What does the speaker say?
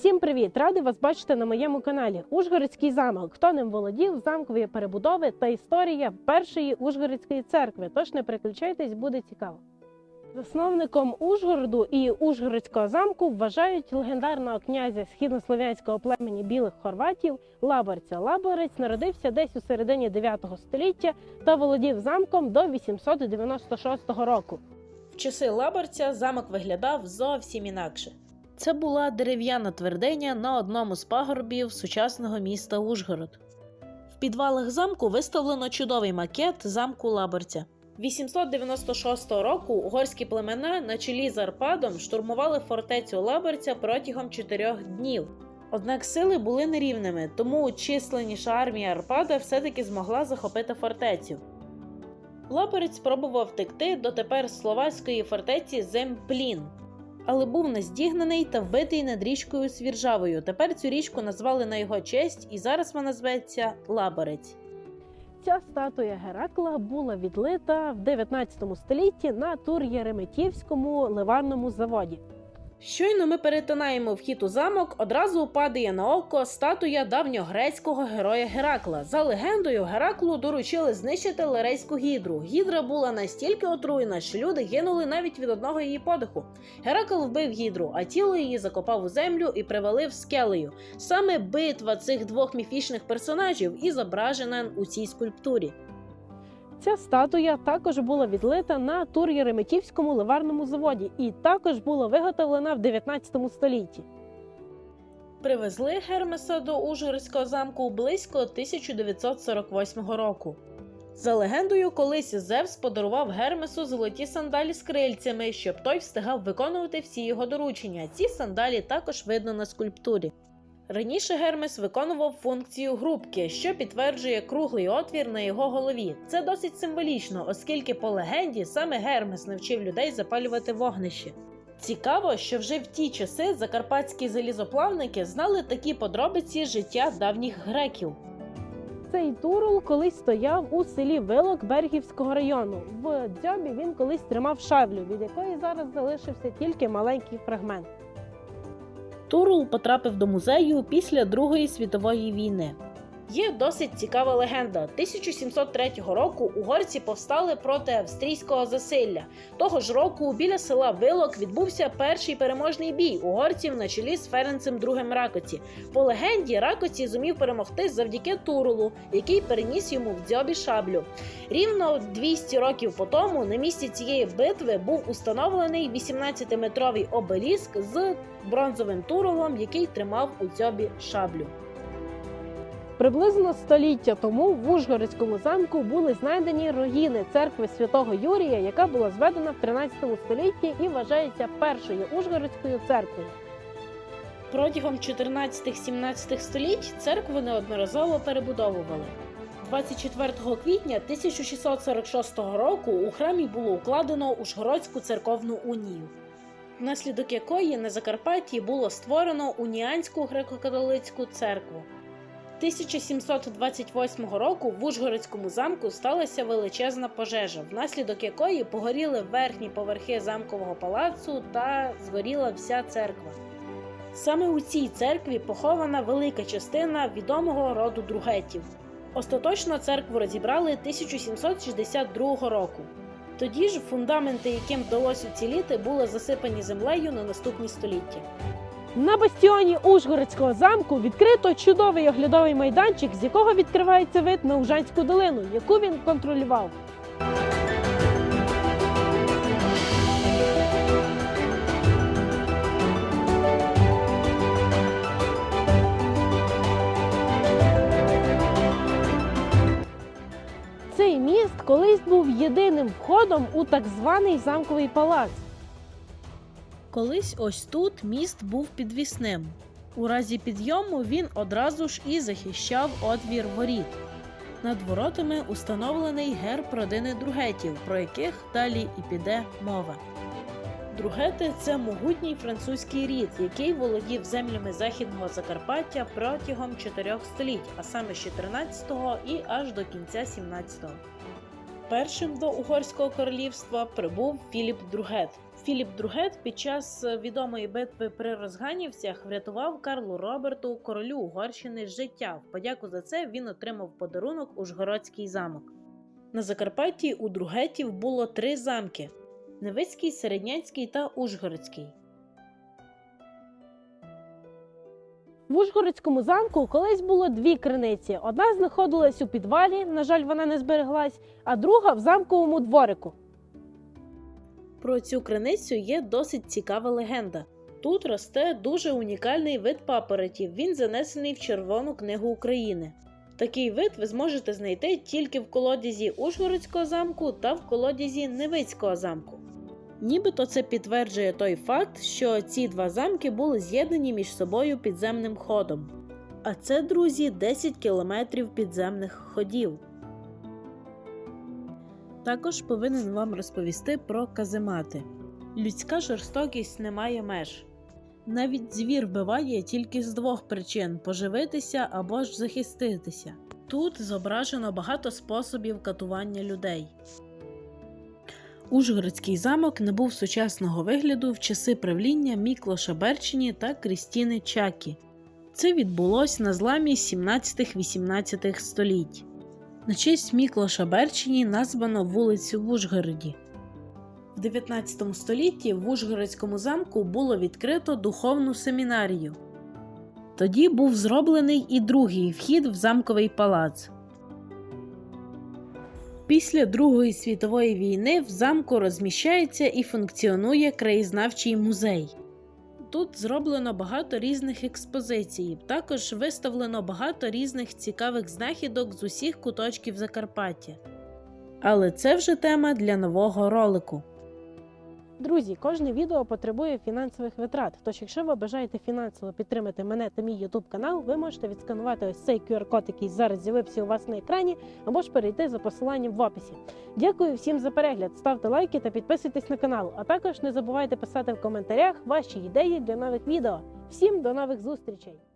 Всім привіт! Радий вас бачити на моєму каналі Ужгородський замок. Хто ним володів, замкові перебудови та історія першої Ужгородської церкви. Тож не переключайтесь, буде цікаво. Засновником Ужгороду і Ужгородського замку вважають легендарного князя східнослов'янського племені білих хорватів Лаборця. Лаборець народився десь у середині 9 століття та володів замком до 896 року. В часи Лаборця замок виглядав зовсім інакше. Це була дерев'яна твердиня на одному з пагорбів сучасного міста Ужгород. В підвалах замку виставлено чудовий макет замку Лаборця. 896 року угорські племена на чолі з Арпадом штурмували фортецю Лаборця протягом чотирьох днів. Однак сили були нерівними, тому численніша армія Арпада все-таки змогла захопити фортецю. Лаборець спробував втекти до тепер словацької фортеці Земплін, але був наздігнаний та вбитий над річкою Свіржавою. Тепер цю річку назвали на його честь, і зараз вона зветься Лаборець. Ця статуя Геракла була відлита в 19 столітті на Тур-Єреметівському ливарному заводі. Щойно ми перетинаємо вхід у замок, одразу падає на око статуя давньогрецького героя Геракла. За легендою, Гераклу доручили знищити лерейську гідру. Гідра була настільки отруєна, що люди гинули навіть від одного її подиху. Геракл вбив гідру, а тіло її закопав у землю і привалив скелею. Саме битва цих двох міфічних персонажів і зображена у цій скульптурі. Ця статуя також була відлита на Тур-Єреметівському ливарному заводі і також була виготовлена в 19 столітті. Привезли Гермеса до Ужгородського замку близько 1948 року. За легендою, колись Зевс подарував Гермесу золоті сандалі з крильцями, щоб той встигав виконувати всі його доручення. Ці сандалі також видно на скульптурі. Раніше Гермес виконував функцію грубки, що підтверджує круглий отвір на його голові. Це досить символічно, оскільки по легенді саме Гермес навчив людей запалювати вогнище. Цікаво, що вже в ті часи закарпатські залізоплавники знали такі подробиці життя давніх греків. Цей турул колись стояв у селі Вилок Бергівського району. В дзьобі він колись тримав шаблю, від якої зараз залишився тільки маленький фрагмент. Турул потрапив до музею після Другої світової війни. Є досить цікава легенда. 1703 року угорці повстали проти австрійського засилля. Того ж року біля села Вилок відбувся перший переможний бій угорців на чолі з Ференцем II Ракоці. По легенді Ракоці зумів перемогти завдяки Турулу, який переніс йому в дзьобі шаблю. Рівно 200 років по тому на місці цієї битви був установлений 18-метровий обеліск з бронзовим турулом, який тримав у дзьобі шаблю. Приблизно століття тому в Ужгородському замку були знайдені руїни церкви святого Юрія, яка була зведена в 13 столітті і вважається першою Ужгородською церквою. Протягом 14-17 століть церкву неодноразово перебудовували. 24 квітня 1646 року у храмі було укладено Ужгородську церковну унію, внаслідок якої на Закарпатті було створено уніанську греко-католицьку церкву. 1728 року в Ужгородському замку сталася величезна пожежа, внаслідок якої погоріли верхні поверхи замкового палацу та згоріла вся церква. Саме у цій церкві похована велика частина відомого роду другетів. Остаточно церкву розібрали 1762 року. Тоді ж фундаменти, яким вдалося уціліти, були засипані землею на наступні століття. На бастіоні Ужгородського замку відкрито чудовий оглядовий майданчик, з якого відкривається вид на Ужанську долину, яку він контролював. Цей міст колись був єдиним входом у так званий замковий палац. Колись ось тут міст був підвісним. У разі підйому він одразу ж і захищав отвір воріт. Над воротами установлений герб родини Другетів, про яких далі і піде мова. Другети це могутній французький рід, який володів землями західного Закарпаття протягом чотирьох століть, а саме з 14-го і аж до кінця 17-го. Першим до Угорського королівства прибув Філіп Другет. Філіп Другет під час е, відомої битви при Розганівцях врятував Карлу Роберту, королю Угорщини, життя. В подяку за це він отримав подарунок Ужгородський замок. На Закарпатті у Другетів було три замки: Невицький, Середняцький та Ужгородський. В Ужгородському замку колись було дві криниці. Одна знаходилась у підвалі, на жаль, вона не збереглась, а друга в замковому дворику. Про цю криницю є досить цікава легенда. Тут росте дуже унікальний вид папоротів. Він занесений в Червону книгу України. Такий вид ви зможете знайти тільки в колодязі Ужгородського замку та в колодязі Невицького замку. Нібито це підтверджує той факт, що ці два замки були з'єднані між собою підземним ходом. А це, друзі, 10 кілометрів підземних ходів. Також повинен вам розповісти про каземати. Людська жорстокість не має меж. Навіть звір вбиває тільки з двох причин поживитися або ж захиститися. Тут зображено багато способів катування людей. Ужгородський замок набув сучасного вигляду в часи правління Міклоша Берчині та Крістіни Чакі. Це відбулось на зламі 17-18 століть. На честь Міклоша Берчині названо вулицю в Ужгороді. В 19 столітті в Ужгородському замку було відкрито духовну семінарію. Тоді був зроблений і другий вхід в замковий палац. Після Другої світової війни в замку розміщається і функціонує краєзнавчий музей. Тут зроблено багато різних експозицій, також виставлено багато різних цікавих знахідок з усіх куточків Закарпаття. Але це вже тема для нового ролику. Друзі, кожне відео потребує фінансових витрат. Тож, якщо ви бажаєте фінансово підтримати мене та мій YouTube канал, ви можете відсканувати ось цей QR-код, який зараз з'явився у вас на екрані, або ж перейти за посиланням в описі. Дякую всім за перегляд. Ставте лайки та підписуйтесь на канал. А також не забувайте писати в коментарях ваші ідеї для нових відео. Всім до нових зустрічей!